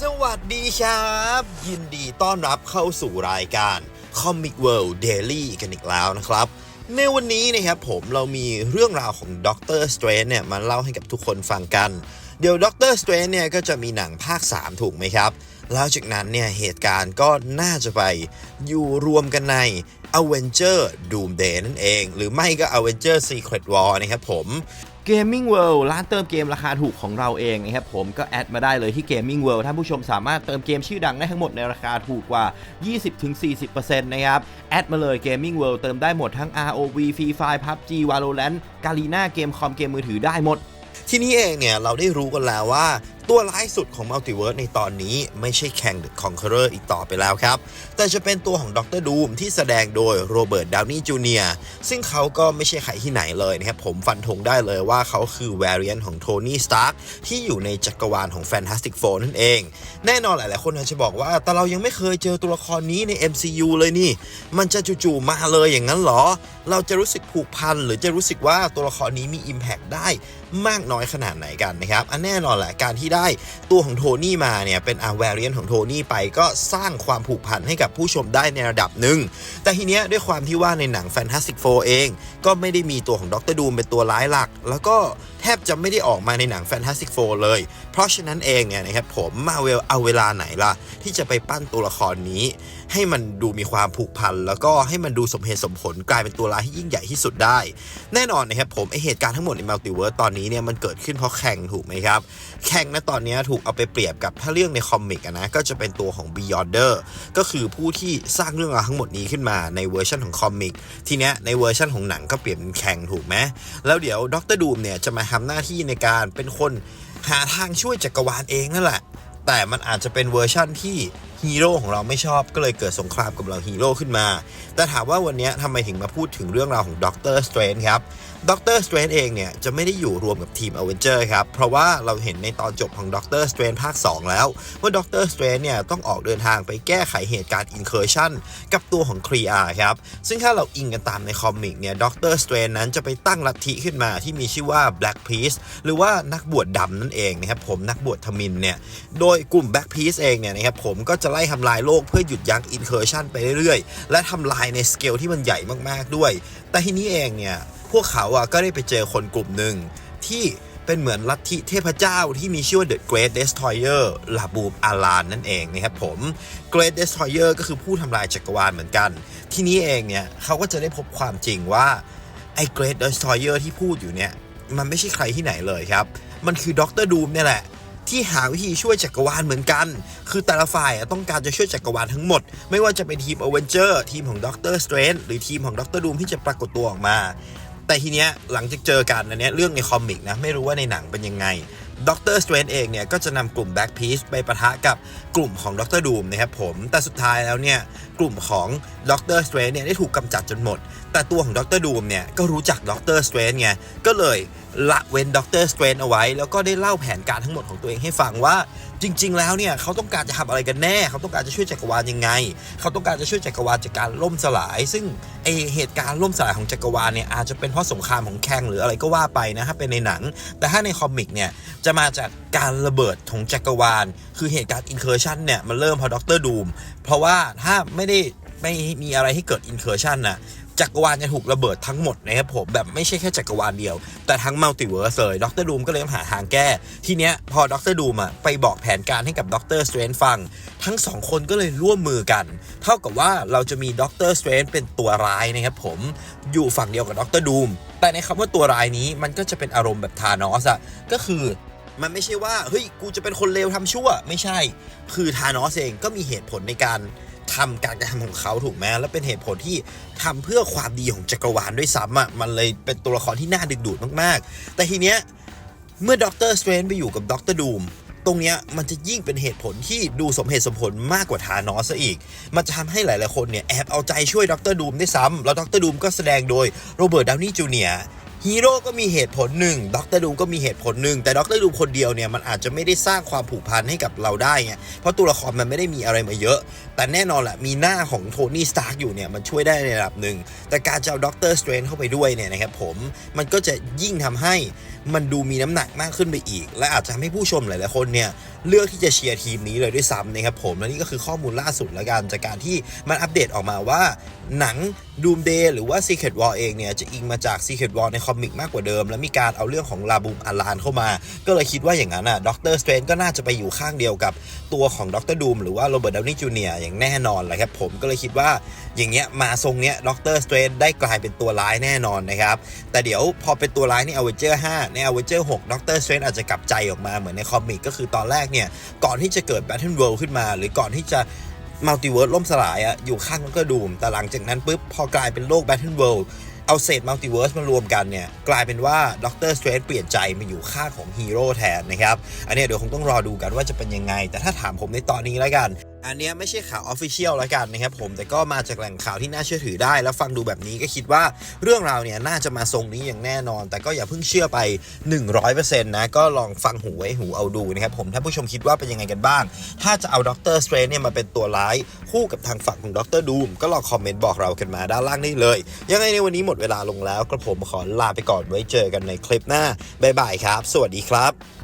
สวัสดีครับ ยินดีต้อนรับเข้าสู่รายการ Comic World Daily กันอีกแล้วนะครับ ในวันนี้นะครับผมเรามีเรื่องราวของด็อกเตอร์สเตรนเนี่ยมาเล่าให้กับทุกคนฟังกัน เดี๋ยวด็อกเตอร์สเตรนเนี่ยก็จะมีหนังภาค 3 ถูกไหมครับ แล้วจากนั้นเนี่ยเหตุการณ์ก็น่าจะไปอยู่รวมกันใน Avenger Doomsday นั่นเอง หรือไม่ก็ Avenger Secret War นะครับผม Gaming World ร้านเติมเกมราคาถูกของเราเองนะครับผมก็แอดมาได้เลยที่ Gaming World ท่านผู้ชมสามารถเติมเกมชื่อดังได้ทั้งหมดในราคาถูกกว่า 20-40%นะครับแอดมาเลย Gaming World เติมได้หมดทั้ง ROV Free Fire PUBG Valorant กาลีน่าเกมคอมเกมมือถือได้หมดที่นี่เองเนี่ยเราได้รู้กันแล้วว่า ตัวร้ายสุดของมัลติเวิร์สในตอนนี้ไม่ใช่แข่ง The Conqueror อีกต่อไปแล้วครับ แต่จะเป็นตัวของด็อกเตอร์ดูมที่แสดงโดยโรเบิร์ตดาวนี่จูเนียร์ซึ่งเขาก็ไม่ใช่ใครที่ไหนเลยนะครับผมฟันธงได้เลยว่าเขาคือแวริ a นของโทนี่สตาร์กที่อยู่ในจักรวาลของ Fantastic Four นั่นเอง แน่นอนหลายๆคนอาจจะบอกว่า แต่เรายังไม่เคยเจอตัวละครนี้ใน MCU เลยนี่ มันจะจู่ๆมาเลยอย่างนั้นเหรอ เราจะรู้สึกผูกพันหรือจะรู้สึกว่าตัวละครนี้มี Impact ได้มากน้อยขนาดไหนกันนะครับอันแน่นอนแหละการที่ได้ตัวของโทนี่มาเนี่ยเป็นอาแวริ a นของโทนี่ไปก็สร้างความผูกพันให้กับผู้ชมได้ในระดับหนึ่ง แต่ทีเนี้ยด้วยความที่ว่าในหนัง Fantastic Four เอง ก็ไม่ได้มีตัวของด็อกเตอร์ดูมเป็นตัวร้ายหลัก แล้วก็แทบจะไม่ได้ออกมาในหนัง Fantastic Four เลย เพราะฉะนั้นเองเนี่ยนะครับผมมาเวลเอาเวลาไหนล่ะ ที่จะไปปั้นตัวละครนี้ ให้มันดูมีความผูกพัน แล้วก็ให้มันดูสมเหตุสมผลกลายเป็นตัวร้ายที่ยิ่งใหญ่ที่สุดได้ แน่นอนนะครับผมไอเหตุการณ์ทั้งหมดในมัลติเวิร์สตอนนี้เนี่ยมันเกิดขึ้นเพราะแข่งถูกไหมครับแข่งนะตอนนี้ถูกเอาไปเปรียบกับถ้าเรื่องในคอมิกนะก็จะเป็นตัวของ Beyonder ก็คือผู้ที่สร้างเรื่องราวทั้งหมดนี้ขึ้นมาในเวอร์ชันของคอมิกทีเนี้ยในเวอร์ชันของหนังก็เปลี่ยนเป็นแข่งถูกไหมแล้วเดี๋ยวดรดูมเนี่ยจะมาทำหน้าที่ในการเป็นคนหาทางช่วยจักรวาลเองนั่นแหละ แต่มันอาจจะเป็นเวอร์ชั่นที่ ฮีโร่ของเราไม่ชอบก็เลยเกิดสงครามกับเราฮีโร่ขึ้นมา แต่ถามว่าวันนี้ทำไมถึงมาพูดถึงเรื่องราวของด็อกเตอร์สเตรนครับด็อกเตอร์สเตรนเองเนี่ยจะไม่ได้อยู่รวมกับทีมอเวนเจอร์ครับ เพราะว่าเราเห็นในตอนจบของด็อกเตอร์สเตรนภาค 2 แล้ว ว่าด็อกเตอร์สเตรนเนี่ยต้องออกเดินทางไปแก้ไขเหตุการณ์อินเคอร์ชันกับตัวของครีอาครับ ซึ่งถ้าเราอิงกันตามในคอมิกเนี่ยด็อกเตอร์สเตรนนั้นจะไปตั้งลัทธิขึ้นมาที่มีชื่อว่า Black Peace หรือว่านักบวชดำนั่นเองนะครับผมนักบวชทมินเนี่ยโดยกลุ่ม Black Peace เองเนี่ยนะครับผมก็จะไล่ทำลายโลกเพื่อหยุดยั้งอินเคอร์ชันไปเรื่อยๆ และทำลายในสเกลที่มันใหญ่มากๆด้วย แต่ทีนี้เองเนี่ยพวกเขาอะก็ได้ไปเจอคนกลุ่มหนึ่งที่เป็นเหมือนลัทธิเทพเจ้าที่มีชื่อว่า The Great Destroyer ลาบูมอาลานนั่นเองนะครับผม Great Destroyer ก็คือผู้ทำลายจักรวาลเหมือนกัน ที่นี้เองเนี่ยเขาก็จะได้พบความจริงว่า ไอ้ Great Destroyer ที่พูดอยู่เนี่ย มันไม่ใช่ใครที่ไหนเลยครับ มันคือด็อกเตอร์ดูมเนี่ยแหละ ที่หาวิธีช่วยจักรวาลเหมือนกัน คือแต่ละฝ่ายต้องการจะช่วยจักรวาลทั้งหมด ไม่ว่าจะเป็นทีมอเวนเจอร์ทีมของด็อกเตอร์สเตรนหรือทีมของด็อกเตอร์ดูมที่จะปรากฏตัวออกมา แต่ทีเนี้ยหลังจากเจอกันอันเนี้ยเรื่องในคอมิกนะไม่รู้ว่าในหนังเป็นยังไง ด็อกเตอร์สเตรนเองเนี่ยก็จะนำกลุ่มแบ็กพีชไปประทะกับกลุ่มของด็อกเตอร์ดูมนะครับผม แต่สุดท้ายแล้วเนี่ยกลุ่มของด็อกเตอร์สเตรนเนี่ยได้ถูกกำจัดจนหมด แต่ตัวของด็อกเตอร์ดูมเนี่ยก็รู้จักด็อกเตอร์สเตรนไงก็เลยละเว้นด็อกเตอร์สเตรนเอาไว้ แล้วก็ได้เล่าแผนการทั้งหมดของตัวเองให้ฟังว่า จริง ๆ แล้วเนี่ยเขาต้องการจะทำอะไรกันแน่ เขาต้องการจะช่วยจักรวาลยังไง เขาต้องการจะช่วยจักรวาลจากการล่มสลาย ซึ่งไอเหตุการณ์ล่มสลายของจักรวาลเนี่ยอาจจะเป็นเพราะสงครามของแข่งหรืออะไรก็ว่าไปนะถ้าเป็นในหนัง แต่ถ้าในคอมิกเนี่ยจะมาจากการระเบิดของจักรวาล คือเหตุการณ์อินเคอร์ชันเนี่ยมันเริ่มพราะด็อกเตอร์ดูมเพราะว่าถ้าไม่ได้ไม่มีอะไรให้เกิดอินเคอร์ชันน่ะ จักรวาลจะถูกระเบิดทั้งหมดนะครับผมแบบไม่ใช่แค่จักรวาลเดียว แต่ทั้งมัลติเวิร์สเลยด็อกเตอร์ดูมก็เลยต้องหาทางแก้ ทีเนี้ยพอด็อกเตอร์ดูมอะไปบอกแผนการให้กับด็อกเตอร์สเตรนฟัง ทั้งสองคนก็เลยร่วมมือกัน เท่ากับว่าเราจะมีด็อกเตอร์สเตรนเป็นตัวร้ายนะครับผมอยู่ฝั่งเดียวกับด็อกเตอร์ดูมแต่ในคำว่าตัวร้ายนี้มันก็จะเป็นอารมณ์แบบทานอสอะก็คือมันไม่ใช่ว่าเฮ้ยกูจะเป็นคนเลวทำชั่ว ไม่ใช่ คือธานอสเองก็มีเหตุผลในการ ทำการกระทำของเขาถูกไหมและเป็นเหตุผลที่ทำเพื่อความดีของจักรวาลด้วยซ้ำอะมันเลยเป็นตัวละครที่น่าดึงดูดมากๆ แต่ทีเนี้ยเมื่อด็อกเตอร์สเตรนไปอยู่กับด็อกเตอร์ดูมตรงเนี้ยมันจะยิ่งเป็นเหตุผลที่ดูสมเหตุสมผลมากกว่าธานอสซะอีก มันจะทำให้หลาย ๆ คนเนี่ยแอบเอาใจช่วยด็อกเตอร์ดูมได้ซ้ำแล้วด็อกเตอร์ดูมก็แสดงโดยโรเบิร์ตดาวนี่จูเนีย ฮีโร่ก็มีเหตุผลหนึ่งด็อกเตอร์ดูมก็มีเหตุผลหนึ่งแต่ด็อกเตอร์ดูมคนเดียวเนี่ยมันอาจจะไม่ได้สร้างความผูกพันให้กับเราได้ไงเพราะตัวละครมันไม่ได้มีอะไรมาเยอะ แต่แน่นอนแหละมีหน้าของโทนี่สตาร์กอยู่เนี่ยมันช่วยได้ในระดับหนึ่งแต่การจะเอาด็อกเตอร์สเตรนเข้าไปด้วยเนี่ยนะครับผมมันก็จะยิ่งทำให้มันดูมีน้ำหนักมากขึ้นไปอีก และอาจจะทำให้ผู้ชมหลายๆคนเนี่ยเลือกที่จะเชียร์ทีมนี้เลยด้วยซ้ำนะครับผมและนี่ก็คือข้อมูลล่าสุดแล้วกันจากการที่มันอัปเดตออกมาว่าหนัง Doomsday หรือว่า Secret War เองเนี่ยจะอิงมาจาก Secret War ในคอมิกมากกว่าเดิม และมีการเอาเรื่องของลาบูมอาลานเข้ามา ก็เลยคิดว่าอย่างนั้นอะด็อกเตอร์สเตรนก็น่าจะไปอยู่ข้างเดียวกับตัวของด็อกเตอร์ดูมหรือว่าโรเบิร์ตดาวนี่จูเนียร์อย่างแน่นอนแหละครับผมก็เลยคิดว่าอย่างเงี้ยมาทรงเนี้ยด็อกเตอร์สเตรนได้กลายเป็นตัวร้ายแน่นอนนะครับแต่เดี๋ยวพอเป็นตัวร้ายในอเวเจอร์5ในอเวเจอร์6ด็อกเตอร์สเตรนอาจจะกลับใจออกมาเหมือนในคอมิกก็คือตอนแรกเนี่ยก่อนที่จะเกิดแบทเทิลเวิลด์ขึ้นมา หรือก่อนที่จะมัลติเวิร์สล่มสลายอะอยู่ข้างก็ดูมแต่หลังจากนั้นปุ๊บพอกลายเป็นโลกแบทเทิลเวิลด์ เอาเศษมัลติเวิร์สมารวมกันเนี่ย กลายเป็นว่าด็อกเตอร์สเตรนเปลี่ยนใจมาอยู่ค่าของฮีโร่แทนนะครับ อันนี้เดี๋ยวคงต้องรอดูกันว่าจะเป็นยังไง แต่ถ้าถามผมในตอนนี้แล้วกัน อันเนี้ยไม่ใช่ข่าวออฟฟิเชียลแล้วกันนะครับผมแต่ก็มาจากแหล่งข่าวที่น่าเชื่อถือได้ แล้วฟังดูแบบนี้ก็คิดว่าเรื่องราวเนี่ยน่าจะมาทรงนี้อย่างแน่นอน แต่ก็อย่าเพิ่งเชื่อไป 100%นะก็ลองฟังหูไว้หูเอาดูนะครับผมถ้าผู้ชมคิดว่าเป็นยังไงกันบ้าง ถ้าจะเอาด็อกเตอร์สเตรนเนี่ยมาเป็นตัวร้ายคู่กับทางฝั่งของด็อกเตอร์ดูมก็ลองคอมเมนต์บอกเรากันมาด้านล่างได้เลย ยังไงในวันนี้หมดเวลาลงแล้วกระผมขอลาไปก่อนไว้เจอกันในคลิปหน้าบ๊ายบายครับ สวัสดีครับ